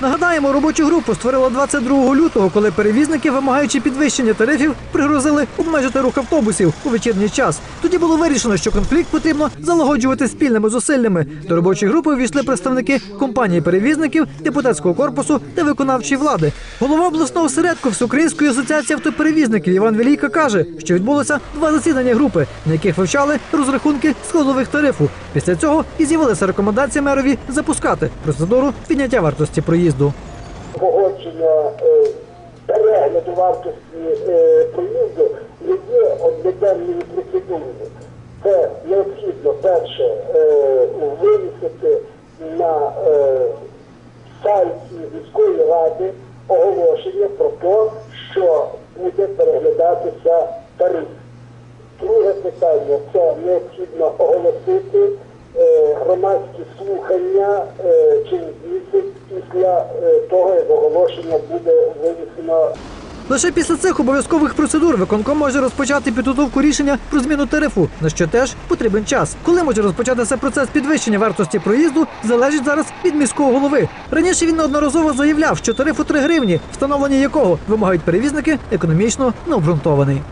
Нагадаємо, робочу групу створила 22 лютого, коли перевізники, вимагаючи підвищення тарифів, пригрозили обмежити рух автобусів у вечірній час. Тоді було вирішено, що конфлікт потрібно залагоджувати спільними зусиллями. До робочої групи увійшли представники компанії перевізників, депутатського корпусу та виконавчої влади. Голова обласного осередку Всеукраїнської асоціації автоперевізників Іван Велійка каже, що відбулося два засідання групи, на яких вивчали розрахунки сходових тарифу. Після цього і з'явилася рекомендація мерові запускати процедуру підняття вартості проїзду. Погодження е, перегляду вартості е, проїзду є одноденною процедурою. Це необхідно перше е, вивісити на сайті міської ради оголошення про те, що буде переглядатися тариф. Друге питання це необхідно оголосити громадські слухання через місяць після е, того, як оголошення буде вивісено Лише після цих обов'язкових процедур виконком може розпочати підготовку рішення про зміну тарифу, на що теж потрібен час. Коли може розпочатися процес підвищення вартості проїзду, залежить зараз від міського голови. Раніше він неодноразово заявляв, що тариф у 3 гривні, встановлення якого вимагають перевізники, економічно необґрунтований.